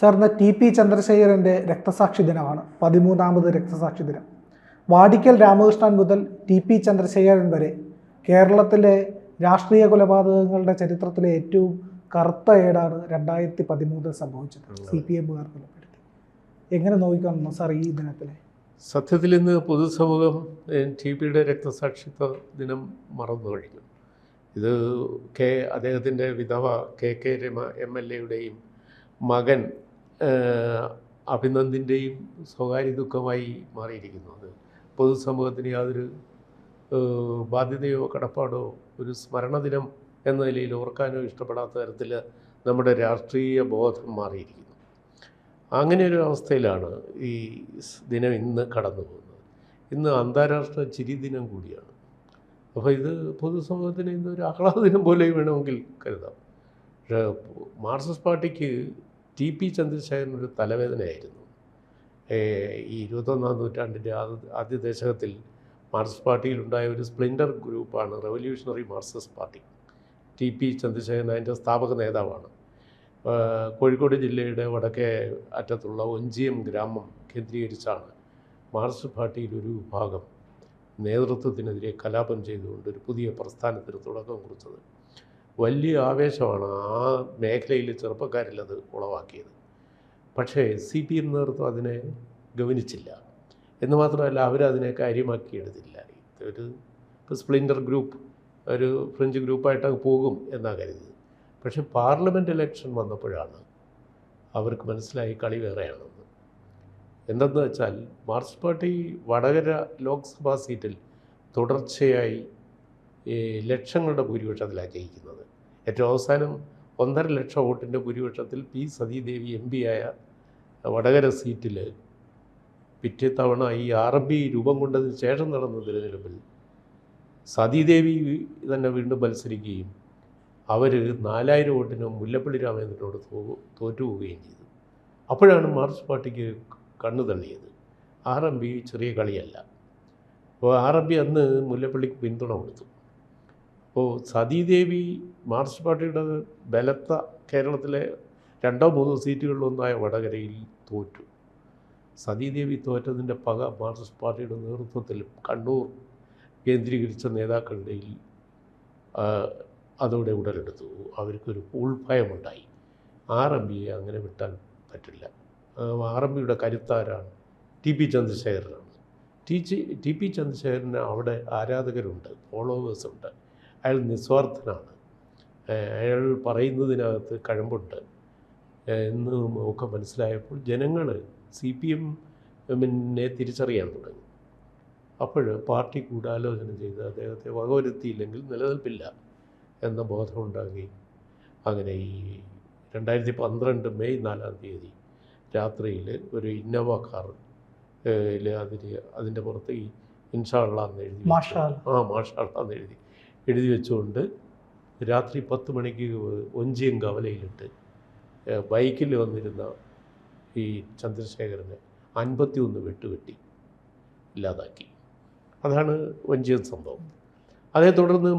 ഇന്ന് T P ചന്ദ്രശേഖരന്റെ രക്തസാക്ഷി ദിനമാണ്. പതിമൂന്നാമത് രക്തസാക്ഷി ദിനം. വാടിക്കൽ രാമകൃഷ്ണൻ മുതൽ ടി പി ചന്ദ്രശേഖരൻ വരെ കേരളത്തിലെ രാഷ്ട്രീയ കൊലപാതകങ്ങളുടെ ചരിത്രത്തിലെ ഏറ്റവും കറുത്ത ഏടാണ് രണ്ടായിരത്തി പതിമൂന്നിൽ സംഭവിച്ചത് സി പി എമ്മുകാർ കൊലപ്പെടുത്തി. എങ്ങനെ നോക്കിക്കാണുന്നു സാർ ഈ ദിനത്തിലെ? സത്യത്തിൽ ഇന്ന് പൊതുസമൂഹം ടി പിയുടെ രക്തസാക്ഷിത്വ ദിനം മറന്നു കഴിഞ്ഞു. ഇത് കെ അദ്ദേഹത്തിന്റെ വിധവ K K Rema M L എയുടെയും മകൻ അഭിനന്ദിന്റെയും സ്വകാര്യ ദുഃഖമായി മാറിയിരിക്കുന്നു. അത് പൊതുസമൂഹത്തിന് യാതൊരു ബാധ്യതയോ കടപ്പാടോ ഒരു സ്മരണ ദിനം എന്ന നിലയിൽ ഓർക്കാനോ ഇഷ്ടപ്പെടാത്ത തരത്തിൽ നമ്മുടെ രാഷ്ട്രീയ ബോധം മാറിയിരിക്കുന്നു. അങ്ങനെ ഒരു അവസ്ഥയിലാണ് ഈ ദിനം ഇന്ന് കടന്നു പോകുന്നത്. ഇന്ന് അന്താരാഷ്ട്ര ചിരി ദിനം കൂടിയാണ്. അപ്പോൾ ഇത് പൊതുസമൂഹത്തിന് ഇന്ന് ഒരു ആഹ്ലാദ ദിനം പോലെ വേണമെങ്കിൽ കരുതാം. പക്ഷേ മാർക്സിസ്റ്റ് പാർട്ടിക്ക് ടി പി ചന്ദ്രശേഖരൻ ഒരു തലവേദനയായിരുന്നു. ഈ ഇരുപത്തൊന്നാം നൂറ്റാണ്ടിന്റെ ആദ്യ ദശകത്തിൽ മാർക്സിസ്റ്റ് പാർട്ടിയിലുണ്ടായ ഒരു സ്പ്ലിൻഡർ ഗ്രൂപ്പാണ് revolutionary Marxist party. T P Chandrasekharan അതിന്റെ സ്ഥാപക നേതാവാണ്. കോഴിക്കോട് ജില്ലയുടെ വടക്കേ അറ്റത്തുള്ള ഒഞ്ചിയം ഗ്രാമം കേന്ദ്രീകരിച്ചാണ് മാർക്സിസ്റ്റ് പാർട്ടിയിൽ ഒരു വിഭാഗം നേതൃത്വത്തിനെതിരെ കലാപം ചെയ്തുകൊണ്ട് ഒരു പുതിയ പ്രസ്ഥാനത്തിന് തുടക്കം കുറിച്ചത്. വലിയ ആവേശമാണ് ആ മേഖലയിൽ ചെറുപ്പക്കാരിലത് ഉളവാക്കിയത്. പക്ഷേ സി പി എം നേതൃത്വം അതിനെ ഗവനിച്ചില്ല. എന്ന് മാത്രമല്ല അവരതിനെ കാര്യമാക്കിയെടുത്തില്ല. ഒരു സ്പ്ലിൻഡർ ഗ്രൂപ്പ് ഒരു ഫ്രഞ്ച് ഗ്രൂപ്പായിട്ട് അങ്ങ് പോകും എന്നാണ് കരുതിയത്. പക്ഷേ പാർലമെന്റ് ഇലക്ഷൻ വന്നപ്പോഴാണ് അവർക്ക് മനസ്സിലായി കളി വേറെയാണെന്ന്. എന്തെന്ന് വെച്ചാൽ മാർക്സ് പാർട്ടി വടകര ലോക്സഭാ സീറ്റിൽ തുടർച്ചയായി ഈ ലക്ഷങ്ങളുടെ ഭൂരിപക്ഷത്തിലാണ് ജയിക്കുന്നത്. ഏറ്റവും അവസാനം ഒന്നര ലക്ഷം വോട്ടിന്റെ ഭൂരിപക്ഷത്തിൽ പി സതീദേവി എം പി ആയ വടകര സീറ്റിൽ പിറ്റേ തവണ ഈ ആർ പി രൂപം കൊണ്ടതിന് ശേഷം നടന്ന തിരഞ്ഞെടുപ്പിൽ സതീദേവി തന്നെ വീണ്ടും മത്സരിക്കുകയും അവർ നാലായിരം വോട്ടിന് മുല്ലപ്പള്ളി രാമചന്ദ്രനോട് തോറ്റു പോവുകയും ചെയ്തു. അപ്പോഴാണ് മാർച്ച് പാർട്ടിക്ക് കണ്ണു തള്ളിയത്. ആർ എം പി ചെറിയ കളിയല്ല. അപ്പോൾ ആർ എം പി അന്ന് മുല്ലപ്പള്ളിക്ക് പിന്തുണ കൊടുത്തു. അപ്പോൾ സതീദേവി മാർക്സിസ്റ്റ് പാർട്ടിയുടെ ബലത്ത കേരളത്തിലെ രണ്ടോ മൂന്നോ സീറ്റുകളിലൊന്നായ വടകരയിൽ തോറ്റു. സതീദേവി തോറ്റതിന്റെ പക മാർക്സിസ്റ്റ് പാർട്ടിയുടെ നേതൃത്വത്തിൽ കണ്ണൂർ കേന്ദ്രീകരിച്ച നേതാക്കളുടെ അതോടെ ഉടലെടുത്തു. അവർക്കൊരു ഉൾഭയമുണ്ടായി. ആർ എം ബിയെ അങ്ങനെ വിട്ടാൻ പറ്റില്ല. ആർ എം ബിയുടെ കരുത്താരാണ് ടി പി ചന്ദ്രശേഖരനാണ്. ടി ടി പി ചന്ദ്രശേഖരന് അവിടെ ആരാധകരുണ്ട് ഫോളോവേഴ്സുണ്ട്. അയാൾ നിസ്വാർത്ഥനാണ്. അയാൾ പറയുന്നതിനകത്ത് കഴമ്പുണ്ട്. എന്ന് ഒക്കെ മനസ്സിലായപ്പോൾ ജനങ്ങൾ സി പി എമ്മിനെ തിരിച്ചറിയാൻ തുടങ്ങി. അപ്പോൾ പാർട്ടി കൂടാലോചന ചെയ്ത് അദ്ദേഹത്തെ വകവരുത്തിയില്ലെങ്കിൽ നിലനിൽപ്പില്ല എന്ന ബോധമുണ്ടാകുകയും അങ്ങനെ ഈ രണ്ടായിരത്തി പന്ത്രണ്ട് മെയ് നാലാം തീയതി രാത്രിയിൽ ഒരു ഇന്നോവ കാർ അതിന് അതിന്റെ പുറത്ത് ഈ ഇൻഷാള്ളാന്ന് എഴുതി ആ മാഷാ എന്ന് എഴുതി. എഴുതി വെച്ചുകൊണ്ട് രാത്രി പത്ത് മണിക്ക് ഒഞ്ചിയും കവലയിലിട്ട് ബൈക്കിൽ വന്നിരുന്ന ഈ ചന്ദ്രശേഖരനെ അൻപത്തി ഒന്ന് വെട്ടുവെട്ടി ഇല്ലാതാക്കി. അതാണ് വഞ്ചിയൻ സംഭവം. അതേ തുടർന്ന്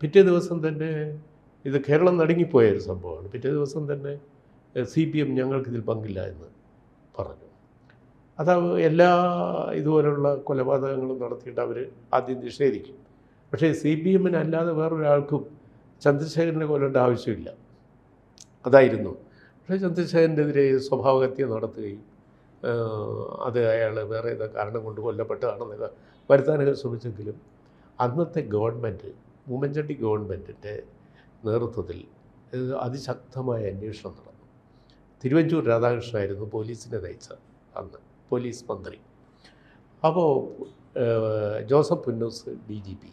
പിറ്റേ ദിവസം തന്നെ ഇത് കേരളം നടുങ്ങിപ്പോയ ഒരു സംഭവമാണ്. പിറ്റേ ദിവസം തന്നെ സി പി എം ഞങ്ങൾക്കിതിൽ പങ്കില്ല എന്ന് പറഞ്ഞു. അത് എല്ലാ ഇതുപോലുള്ള കൊലപാതകങ്ങളും നടത്തിയിട്ട് അവർ ആദ്യം നിഷേധിക്കും. പക്ഷേ സി പി എമ്മിന് അല്ലാതെ വേറൊരാൾക്കും ചന്ദ്രശേഖരനെ കൊല്ലേണ്ട ആവശ്യമില്ല. അതായിരുന്നു. പക്ഷേ ചന്ദ്രശേഖരനെതിരെ സ്വഭാവഹത്യ നടത്തുകയും അത് അയാൾ വേറെ ഏതോ കാരണം കൊണ്ട് കൊല്ലപ്പെട്ടതാണെന്നൊക്കെ വരുത്താനൊക്കെ ശ്രമിച്ചെങ്കിലും അന്നത്തെ ഗവൺമെന്റ് ഉമ്മൻചാണ്ടി ഗവൺമെന്റിന്റെ നേതൃത്വത്തിൽ അതിശക്തമായ അന്വേഷണം നടന്നു. തിരുവഞ്ചൂർ രാധാകൃഷ്ണനായിരുന്നു പോലീസിനെ നയിച്ച അന്ന് പോലീസ് മന്ത്രി. അപ്പോൾ Joseph Punnoose D G P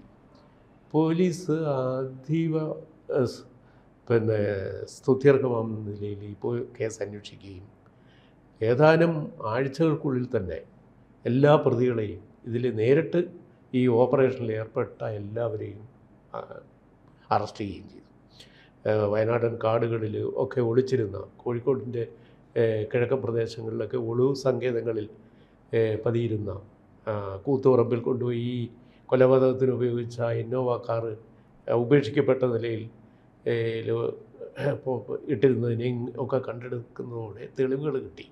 police അതീവ പിന്നെ സ്തുത്യർഹമാകുന്ന നിലയിൽ ഇപ്പോൾ കേസ് അന്വേഷിക്കുകയും ഏതാനും ആഴ്ചകൾക്കുള്ളിൽ തന്നെ എല്ലാ പ്രതികളെയും ഇതിൽ നേരിട്ട് ഈ ഓപ്പറേഷനിൽ ഏർപ്പെട്ട എല്ലാവരെയും അറസ്റ്റ് ചെയ്യുകയും ചെയ്തു. വയനാടൻ കാടുകളിൽ ഒക്കെ ഒളിച്ചിരുന്ന കോഴിക്കോടിന്റെ കിഴക്കൻ പ്രദേശങ്ങളിലൊക്കെ ഒളിവ് സങ്കേതങ്ങളിൽ പതിയിരുന്ന കൂത്തുപറമ്പിൽ കൊണ്ടുപോയി ഈ കൊലപാതകത്തിന് ഉപയോഗിച്ച ഇന്നോവ കാറ് ഉപേക്ഷിക്കപ്പെട്ട നിലയിൽ ഇട്ടിരുന്നതിനെ ഒക്കെ കണ്ടെടുക്കുന്നതോടെ തെളിവുകൾ കിട്ടി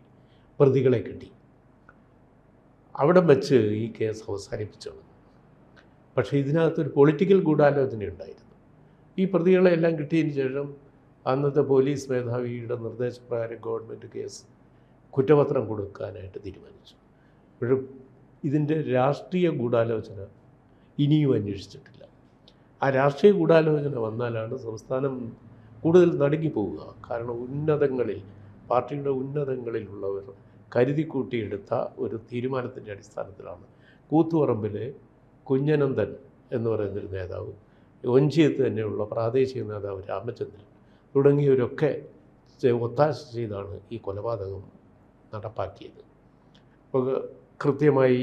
പ്രതികളെ കിട്ടി. അവിടെ വെച്ച് ഈ കേസ് അവസാനിപ്പിച്ചത് പക്ഷേ ഇതിനകത്തൊരു പൊളിറ്റിക്കൽ ഗൂഢാലോചന ഉണ്ടായിരുന്നു. ഈ പ്രതികളെ എല്ലാം കിട്ടിയതിന് ശേഷം അന്നത്തെ പോലീസ് മേധാവിയുടെ നിർദ്ദേശപ്രകാരം ഗവൺമെന്റ് കേസ് കുറ്റപത്രം കൊടുക്കാനായിട്ട് തീരുമാനിച്ചു. അപ്പോഴും ഇതിന്റെ രാഷ്ട്രീയ ഗൂഢാലോചന ഇനിയും അന്വേഷിച്ചിട്ടില്ല. ആ രാഷ്ട്രീയ ഗൂഢാലോചന വന്നാലാണ് സംസ്ഥാനം കൂടുതൽ നടുങ്ങിപ്പോവുക. കാരണം ഉന്നതങ്ങളിൽ പാർട്ടിയുടെ ഉന്നതങ്ങളിലുള്ളവർ കരുതിക്കൂട്ടിയെടുത്ത ഒരു തീരുമാനത്തിന്റെ അടിസ്ഥാനത്തിലാണ്. കൂത്തുപറമ്പിലെ കുഞ്ഞനന്ദൻ എന്ന് പറയുന്നൊരു നേതാവ് ഒഞ്ചിയത്ത് തന്നെയുള്ള പ്രാദേശിക നേതാവ് രാമചന്ദ്രൻ തുടങ്ങിയവരൊക്കെ ഒത്താശ ചെയ്താണ് ഈ കൊലപാതകം നടപ്പാക്കിയത്. അപ്പോൾ കൃത്യമായി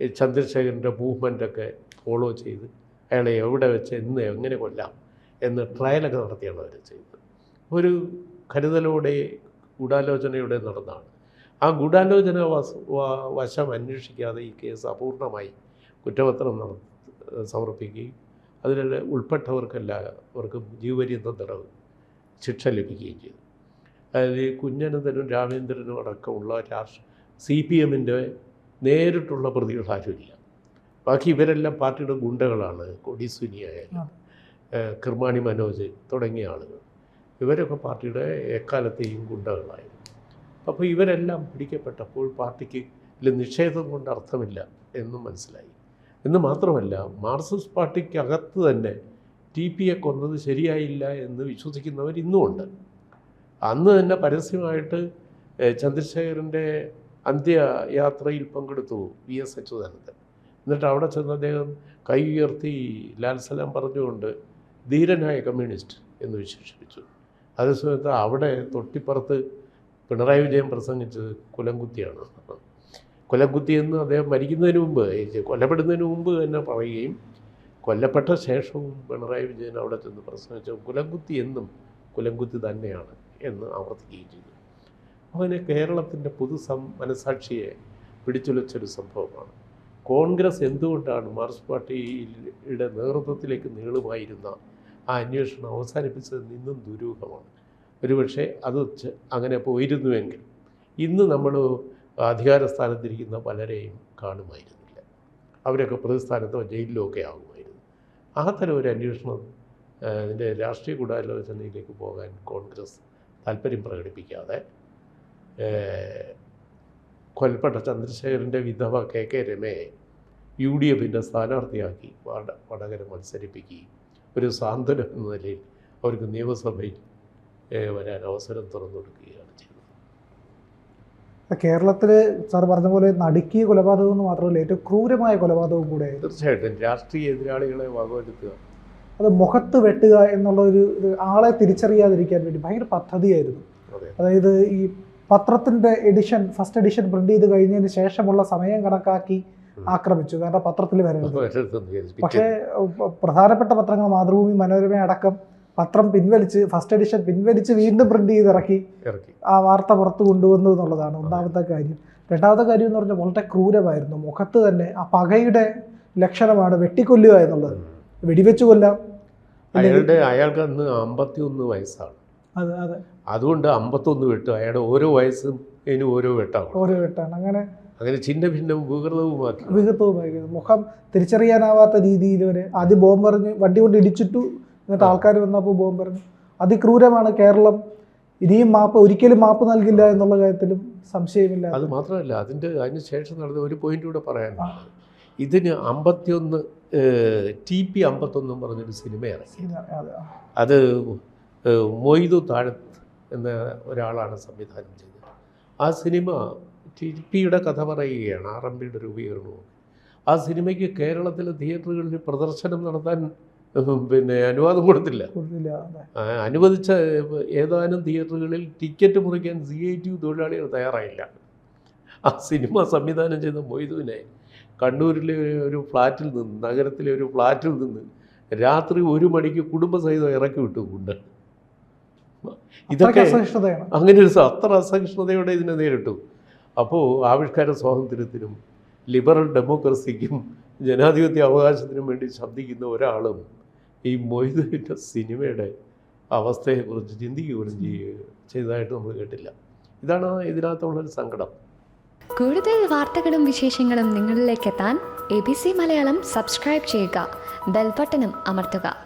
ചന്ദ്രശേഖരന്റെ മൂവ്മെന്റൊക്കെ ഫോളോ ചെയ്ത് അയാളെ എവിടെ വെച്ച് എന്ന് എങ്ങനെ കൊല്ലാം എന്ന് ട്രയലൊക്കെ നടത്തിയാണ് അവർ ചെയ്തത് ഒരു കരുതലോടെ ഗൂഢാലോചനയോടെ നടന്നാണ്. ആ ഗൂഢാലോചന വശ അന്വേഷിക്കാതെ ഈ കേസ് അപൂർണമായി കുറ്റപത്രം സമർപ്പിക്കുകയും അതിൽ ഉൾപ്പെട്ടവർക്കെല്ലാവർക്കും ജീവപര്യന്തം തടവ് ശിക്ഷ ലഭിക്കുകയും ചെയ്തു. അതായത് ഈ കുഞ്ഞനന്തനും രാമേന്ദ്രനും അടക്കമുള്ള രാഷ്ട്ര സി പി എമ്മിന്റെ നേരിട്ടുള്ള പ്രതികൾ ആരുമില്ല. ബാക്കി ഇവരെല്ലാം പാർട്ടിയുടെ ഗുണ്ടകളാണ് കൊടിസുനി ആയാലും കിർമാണി മനോജ് തുടങ്ങിയ ആളുകൾ. ഇവരൊക്കെ പാർട്ടിയുടെ എക്കാലത്തെയും ഗുണ്ടകളായിരുന്നു. അപ്പോൾ ഇവരെല്ലാം പിടിക്കപ്പെട്ടപ്പോൾ പാർട്ടിക്ക് ഇതിൽ നിഷേധം കൊണ്ട് അർത്ഥമില്ല എന്നും മനസ്സിലായി. എന്ന് മാത്രമല്ല മാർക്സിസ്റ്റ് പാർട്ടിക്കകത്ത് തന്നെ ടി പിയെ കൊന്നത് ശരിയായില്ല എന്ന് വിശ്വസിക്കുന്നവർ ഇന്നുമുണ്ട്. അന്ന് തന്നെ പരസ്യമായിട്ട് ചന്ദ്രശേഖരന്റെ അന്ത്യയാത്രയിൽ പങ്കെടുത്തു വി എസ് അച്യുതാനന്ദൻ എന്നിട്ട് അവിടെ ചെന്ന് അദ്ദേഹം കൈ ഉയർത്തി ലാൽസലാം പറഞ്ഞുകൊണ്ട് ധീരനായ കമ്മ്യൂണിസ്റ്റ് എന്ന് വിശേഷിപ്പിച്ചു. അതേസമയത്ത് അവിടെ തൊട്ടിപ്പുറത്ത് പിണറായി വിജയൻ പ്രസംഗിച്ചത് കുലംകുത്തിയാണ്. കൊലക്കുത്തി എന്ന് അദ്ദേഹം മരിക്കുന്നതിന് മുമ്പ് കൊല്ലപ്പെടുന്നതിന് മുമ്പ് തന്നെ പറയുകയും കൊല്ലപ്പെട്ട ശേഷവും പിണറായി വിജയൻ അവിടെ ചെന്ന് പ്രസംഗിച്ച കുലംകുത്തി എന്നും കുലംകുത്തി തന്നെയാണ് എന്ന് ആവർത്തിക്കുകയും ചെയ്തു. അങ്ങനെ കേരളത്തിന്റെ പൊതു സം മനസാക്ഷിയെ പിടിച്ചുലച്ചൊരു സംഭവമാണ്. കോൺഗ്രസ് എന്തുകൊണ്ടാണ് മാർക്സ് പാർട്ടിയുടെ നേതൃത്വത്തിലേക്ക് നീളുമായിരുന്ന ആ അന്വേഷണം അവസാനിപ്പിച്ചത് നിന്നും ദുരൂഹമാണ്. ഒരുപക്ഷെ അത് അങ്ങനെ പോയിരുന്നുവെങ്കിൽ ഇന്ന് നമ്മൾ അധികാര സ്ഥാനത്തിരിക്കുന്ന പലരെയും കാണുമായിരുന്നില്ല. അവരൊക്കെ പ്രതിസ്ഥാനത്തോ ജയിലിലോ ഒക്കെ ആകുമായിരുന്നു. ആ ഒരു അന്വേഷണം ആ, ഇതിന്റെ രാഷ്ട്രീയ ഗൂഢാലോചനയിലേക്ക് പോകാൻ കോൺഗ്രസ് താല്പര്യം പ്രകടിപ്പിക്കാതെ ഏ, കൊല്ലപ്പെട്ട ചന്ദ്രശേഖരന്റെ വിധവ കെ കെ രമയെ യു ഡി എഫിന്റെ സ്ഥാനാർത്ഥിയാക്കി വട വടകര മത്സരിപ്പിക്കുകയും ഒരു സാന്ത്വനം എന്ന നിലയിൽ അവർക്ക് നിയമസഭയിൽ വരാൻ അവസരം തുറന്നു കൊടുക്കുകയാണ് ചെയ്തത്. കേരളത്തിൽ സാർ പറഞ്ഞ പോലെ നടുക്കിയ കൊലപാതകം എന്ന് മാത്രമല്ല ഏറ്റവും ക്രൂരമായ കൊലപാതകവും കൂടെ തീർച്ചയായിട്ടും. രാഷ്ട്രീയ എതിരാളികളെ വകവരുത്തുക. അത് മുഖത്ത് വെട്ടുക എന്നുള്ള ഒരു ആളെ തിരിച്ചറിയാതിരിക്കാൻ വേണ്ടി ഭയങ്കര പദ്ധതിയായിരുന്നു. അതായത് ഈ പത്രത്തിന്റെ എഡിഷൻ ഫസ്റ്റ് എഡിഷൻ പ്രിന്റ് ചെയ്ത് കഴിഞ്ഞതിന് ശേഷമുള്ള സമയം കണക്കാക്കി ആക്രമിച്ചു. കാരണം പത്രത്തിൽ വരുന്നത്. പക്ഷേ പ്രധാനപ്പെട്ട പത്രങ്ങൾ മാതൃഭൂമി മനോരമ അടക്കം പത്രം പിൻവലിച്ച് ഫസ്റ്റ് എഡിഷൻ പിൻവലിച്ച് വീണ്ടും പ്രിന്റ് ചെയ്ത് ഇറക്കി ആ വാർത്ത പുറത്തു കൊണ്ടുവന്നു എന്നുള്ളതാണ് ഒന്നാമത്തെ കാര്യം. രണ്ടാമത്തെ കാര്യം എന്ന് പറഞ്ഞാൽ വളരെ ക്രൂരമായിരുന്നു. മുഖത്ത് തന്നെ ആ പകയുടെ ലക്ഷണമാണ് വെട്ടിക്കൊല്ലുക എന്നുള്ളത്. വെടിവെച്ച് കൊല്ലാം. അയാളുടെ അയാൾക്ക് അന്ന് അമ്പത്തി ഒന്ന് വയസ്സാണ്. അതെ അതെ. അതുകൊണ്ട് അമ്പത്തൊന്ന് വെട്ടും. അയാളുടെ ഓരോ വയസ്സും ഇനി ഓരോ വെട്ടാണ് ഓരോ വെട്ടാണ്. അങ്ങനെ അങ്ങനെ ചിന്ന ഭിന്നം വികൃതവുമാക്കി. വികൃതവുമായി മുഖം തിരിച്ചറിയാനാവാത്ത രീതിയിൽ വരെ ആദ്യം ബോംബെറിഞ്ഞ് വണ്ടി കൊണ്ട് ഇടിച്ചിട്ടു. എന്നിട്ട് ആൾക്കാർ വന്നപ്പോൾ ബോംബ് ബോംബെറിഞ്ഞു അതിക്രൂരമാണ് കേരളം. ഇനിയും മാപ്പ് ഒരിക്കലും മാപ്പ് നൽകില്ല എന്നുള്ള കാര്യത്തിലും സംശയമില്ല. അത് മാത്രമല്ല അതിന്റെ അതിന് ശേഷം നടന്ന ഒരു പോയിന്റ് കൂടെ പറയാനുള്ളത് ഇതിന് അമ്പത്തിയൊന്ന് ടി പി അമ്പത്തൊന്നും പറഞ്ഞൊരു സിനിമ ഇറങ്ങി. അതെ. അത് മൊയ്തു താഴത്ത് എന്ന ഒരാളാണ് സംവിധാനം ചെയ്തത്. ആ സിനിമ ടി പിയുടെ കഥ പറയുകയാണ് ആർ എം പിയുടെ രൂപീകരണവും ആ സിനിമയ്ക്ക് കേരളത്തിലെ തിയേറ്ററുകളിൽ പ്രദർശനം നടത്താൻ പിന്നെ അനുവാദം കൊടുത്തില്ല. അനുവദിച്ച ഏതാനും തിയേറ്ററുകളിൽ ടിക്കറ്റ് മുറിക്കാൻ സി ഐ ടി തൊഴിലാളികൾ തയ്യാറായില്ല. ആ സിനിമ സംവിധാനം ചെയ്ത മൊയ്തുവിനെ കണ്ണൂരിലെ ഒരു ഫ്ലാറ്റിൽ നിന്ന് നഗരത്തിലെ ഒരു ഫ്ലാറ്റിൽ നിന്ന് രാത്രി ഒരു മണിക്ക് കുടുംബസഹിതം ഇറക്കി വിട്ടു കൊണ്ട്. ഇതൊക്കെ അങ്ങനെ ഒരു അത്ര അസഹിഷ്ണുതയോടെ ഇതിനെ നേരിട്ടു. അപ്പോൾ ആവിഷ്കാര സ്വാതന്ത്ര്യത്തിനും ലിബറൽ ഡെമോക്രസിക്കും ജനാധിപത്യ അവകാശത്തിനും വേണ്ടി ശബ്ദിക്കുന്ന ഒരാളും ഈ മൊയ്തുവിന്റെ സിനിമയുടെ അവസ്ഥയെക്കുറിച്ച് ചിന്തിക്കുക പോലും ചെയ്യുക ചെയ്തതായിട്ട് നമ്മൾ കേട്ടില്ല. ഇതാണ് ഇതിനകത്തുള്ളൊരു സങ്കടം. കൂടുതൽ വാർത്തകളും വിശേഷങ്ങളും നിങ്ങളിലേക്ക് എത്താൻ A B C Malayalam subscribe ചെയ്യുക ബെൽബട്ടനും അമർത്തുക.